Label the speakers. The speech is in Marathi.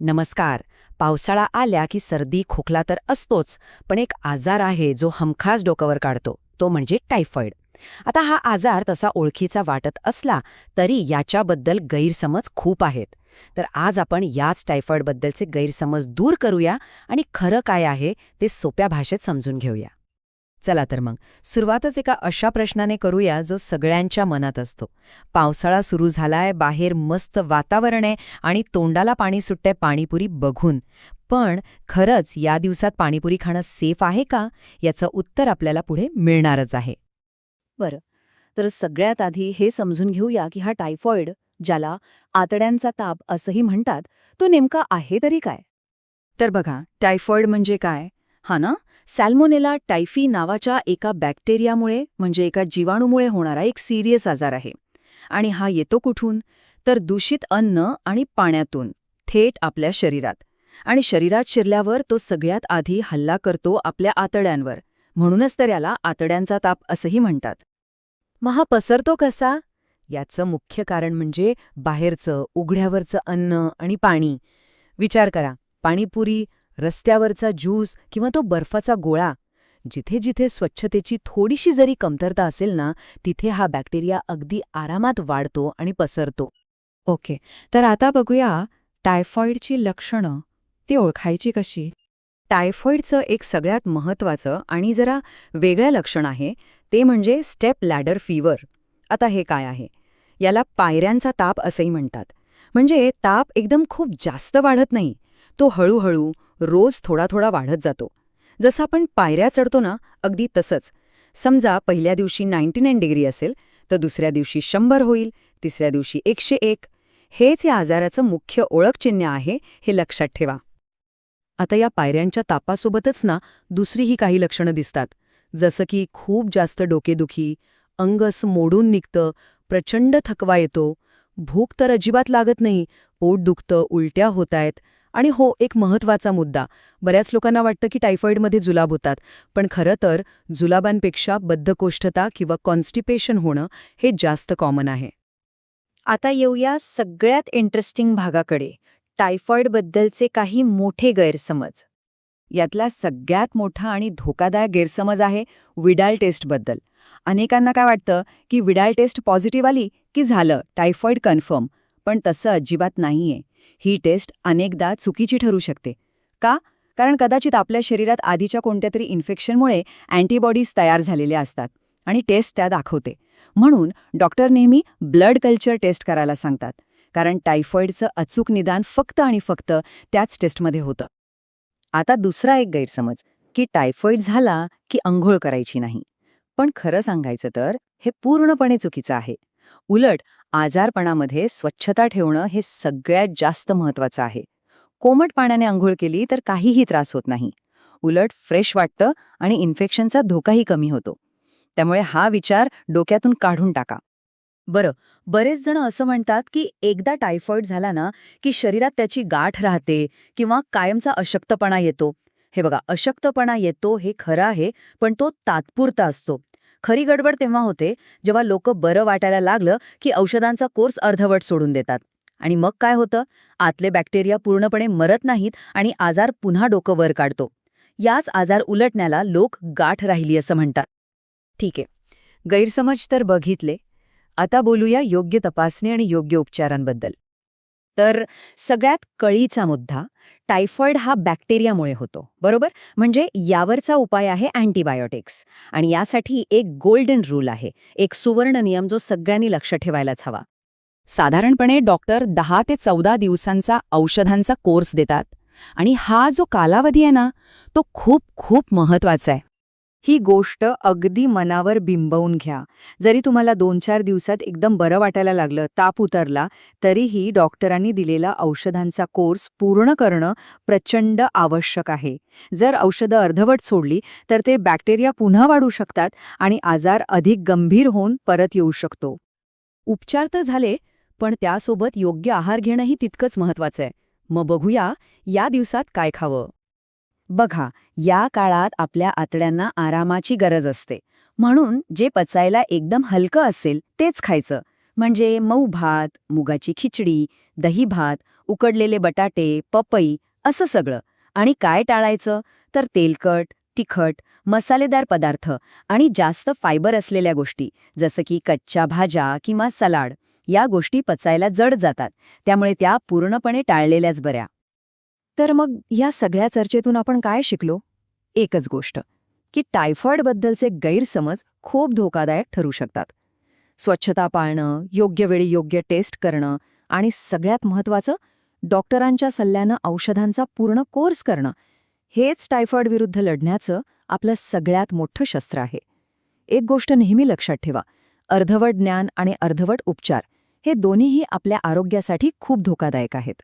Speaker 1: नमस्कार. पावसाळा आल्या की सर्दी खोकला तर असतोच पण एक आजार आहे जो हमखास डोकावर काढतो तो म्हणजे टायफॉइड. आता हा आजार तसा ओळखीचा वाटत असला तरी याच्याबद्दल गैरसमज खूप आहेत. तर आज आपण याच टायफॉइडबद्दलचे गैरसमज दूर करूया आणि खरं काय आहे ते सोप्या भाषेत समजून घेऊया. चला तर मग. सुरुवातच एका अशा प्रश्नाने करूया जो सगळ्यांच्या मनात असतो. पावसाळा सुरू झालाय बाहेर मस्त वातावरण आहे आणि तोंडाला पाणी सुटतंय पाणीपुरी बघून. पण खरंच या दिवसात पाणीपुरी खाणं सेफ आहे का? याचं उत्तर आपल्याला पुढे मिळणारच आहे.
Speaker 2: बरं. तर सगळ्यात आधी हे समजून घेऊया की हा टायफॉइड ज्याला आतड्यांचा ताप असंही म्हणतात तो नेमका आहे तरी काय? तर बघा टायफॉइड म्हणजे काय? हा ना? सॅल्मोनेला टायफी नावाच्या एका बॅक्टेरियामुळे म्हणजे एका जीवाणूमुळे होणारा एक सिरियस आजार आहे. आणि हा येतो कुठून? तर दूषित अन्न आणि पाण्यातून थेट आपल्या शरीरात. आणि शरीरात शिरल्यावर तो सगळ्यात आधी हल्ला करतो आपल्या आतड्यांवर. म्हणूनच तर याला आतड्यांचा ताप असंही म्हणतात.
Speaker 1: मग हा पसरतो कसा? याचं मुख्य कारण म्हणजे बाहेरचं उघड्यावरचं अन्न आणि पाणी. विचार करा पाणीपुरी रस्त्यावरचा ज्यूस किंवा तो बर्फाचा गोळा जिथे जिथे स्वच्छतेची थोडीशी जरी कमतरता असेल ना तिथे हा बॅक्टेरिया अगदी आरामात वाढतो आणि पसरतो.
Speaker 2: ओके तर आता बघूया टायफॉईडची लक्षणं ती ओळखायची कशी? टायफॉईडचं एक सगळ्यात महत्त्वाचं आणि जरा वेगळं लक्षण आहे ते म्हणजे स्टेप लॅडर फीवर. आता हे काय आहे? याला पायऱ्यांचा ताप असंही म्हणतात. म्हणजे ताप एकदम खूप जास्त वाढत नाही तो हळूहळू रोज थोडा थोडा वाढत जातो. जसं आपण पायऱ्या चढतो ना अगदी तसंच. समजा पहिल्या दिवशी नाईन्टी नाईन डिग्री असेल तर दुसऱ्या दिवशी शंभर होईल तिसऱ्या दिवशी एकशे एक. हेच या आजाराचं मुख्य ओळखचिन्ह आहे हे लक्षात ठेवा. आता या पायऱ्यांच्या तापासोबतच ना दुसरीही काही लक्षणं दिसतात. जसं की खूप जास्त डोकेदुखी अंगस मोडून निघतं प्रचंड थकवा येतो भूक तर अजिबात लागत नाही पोट दुखतं उलट्या होत आहेत आणि हो एक महत्त्वाचा मुद्दा. बऱ्याच लोकांना वाटतं की टायफॉइडमध्ये जुलाब होतात. पण खरं तर जुलाबांपेक्षा बद्धकोष्ठता किंवा कॉन्स्टिपेशन होणं हे जास्त कॉमन आहे. आता येऊया सगळ्यात इंटरेस्टिंग भागाकडे. टायफॉइडबद्दलचे काही मोठे गैरसमज. यातला सगळ्यात मोठा आणि धोकादायक गैरसमज आहे विडाल टेस्टबद्दल. अनेकांना काय वाटतं की विडाल टेस्ट पॉझिटिव्ह आली की झालं टायफॉइड कन्फर्म. पण तसं अजिबात नाहीये. ही टेस्ट अनेकदा चुकीची ठरू शकते. का? कारण कदाचित आपल्या शरीरात आधीच्या कोणत्या तरी इन्फेक्शनमुळे अँटीबॉडीज तयार झालेल्या असतात आणि टेस्ट त्या दाखवते. म्हणून डॉक्टर नेहमी ब्लड कल्चर टेस्ट करायला सांगतात. कारण टायफॉइडचं अचूक निदान फक्त आणि फक्त त्याच टेस्टमध्ये होतं. आता दुसरा एक गैरसमज की टायफॉइड झाला की अंघोळ करायची नाही. पण खरं सांगायचं तर हे पूर्णपणे चुकीचं आहे. उलट आजारपणामध्ये स्वच्छता ठेवणं हे सगळ्यात जास्त महत्वाचं आहे. कोमट पाण्याने आंघोळ केली तर काहीही त्रास होत नाही. उलट फ्रेश वाटतं आणि इन्फेक्शनचा धोकाही कमी होतो. त्यामुळे हा विचार डोक्यातून काढून टाका. बरं बरेच जण असं म्हणतात की एकदा टायफॉइड झाला ना की शरीरात त्याची गाठ राहते किंवा कायमचा अशक्तपणा येतो. हे बघा अशक्तपणा येतो हे खरं आहे पण तो तात्पुरता असतो. खरी गडबड तेव्हा होते जेव्हा लोक बरं वाटायला लागलं की औषधांचा कोर्स अर्धवट सोडून देतात. आणि मग काय होतं? आतले बॅक्टेरिया पूर्णपणे मरत नाहीत आणि आजार पुन्हा डोकं वर काढतो. याच आजार उलटण्याला लोक गाठ राहिली असं म्हणतात. ठीक आहे. गैरसमज तर बघितले. आता बोलूया योग्य तपासणी आणि योग्य उपचारांबद्दल. तर सगळ्यात कळीचा मुद्दा टायफॉइड हा बॅक्टेरियामुळे होतो बरोबर? म्हणजे यावरचा उपाय आहे अँटीबायोटिक्स. आणि यासाठी एक गोल्डन रूल आहे एक सुवर्ण नियम जो सगळ्यांनी लक्ष ठेवायलाच हवा. साधारणपणे डॉक्टर दहा ते चौदा दिवसांचा औषधांचा कोर्स देतात. आणि हा जो कालावधी आहे ना तो खूप खूप महत्त्वाचा आहे. ही गोष्ट अगदी मनावर बिंबवून घ्या. जरी तुम्हाला दोन चार दिवसात एकदम बरं वाटायला लागलं ताप उतरला तरीही डॉक्टरांनी दिलेला औषधांचा कोर्स पूर्ण करणं प्रचंड आवश्यक आहे. जर औषधं अर्धवट सोडली तर ते बॅक्टेरिया पुन्हा वाढू शकतात आणि आजार अधिक गंभीर होऊन परत येऊ शकतो. उपचार तर झाले पण त्यासोबत योग्य आहार घेणंही तितकंच महत्वाचं आहे. मग बघूया या दिवसात काय खावं? बघा या काळात आपल्या आतड्यांना आरामाची गरज असते. म्हणून जे पचायला एकदम हलकं असेल तेच खायचं. म्हणजे मऊ भात मुगाची खिचडी दही भात उकडलेले बटाटे पपई असं सगळं. आणि काय टाळायचं? तर तेलकट तिखट मसालेदार पदार्थ आणि जास्त फायबर असलेल्या गोष्टी जसं की कच्च्या भाज्या किंवा सलाड. या गोष्टी पचायला जड जातात. त्यामुळे त्या पूर्णपणे टाळलेल्याच बऱ्या. तर मग या सगळ्या चर्चेतून आपण काय शिकलो? एकच गोष्ट की टायफॉईडबद्दलचे गैरसमज खूप धोकादायक ठरू शकतात. स्वच्छता पाळणं योग्य वेळी योग्य टेस्ट करणं आणि सगळ्यात महत्त्वाचं डॉक्टरांच्या सल्ल्यानं औषधांचा पूर्ण कोर्स करणं हेच टायफॉईड विरुद्ध लढण्याचं आपलं सगळ्यात मोठं शस्त्र आहे. एक गोष्ट नेहमी लक्षात ठेवा अर्धवट ज्ञान आणि अर्धवट उपचार हे दोन्हीही आपल्या आरोग्यासाठी खूप धोकादायक आहेत.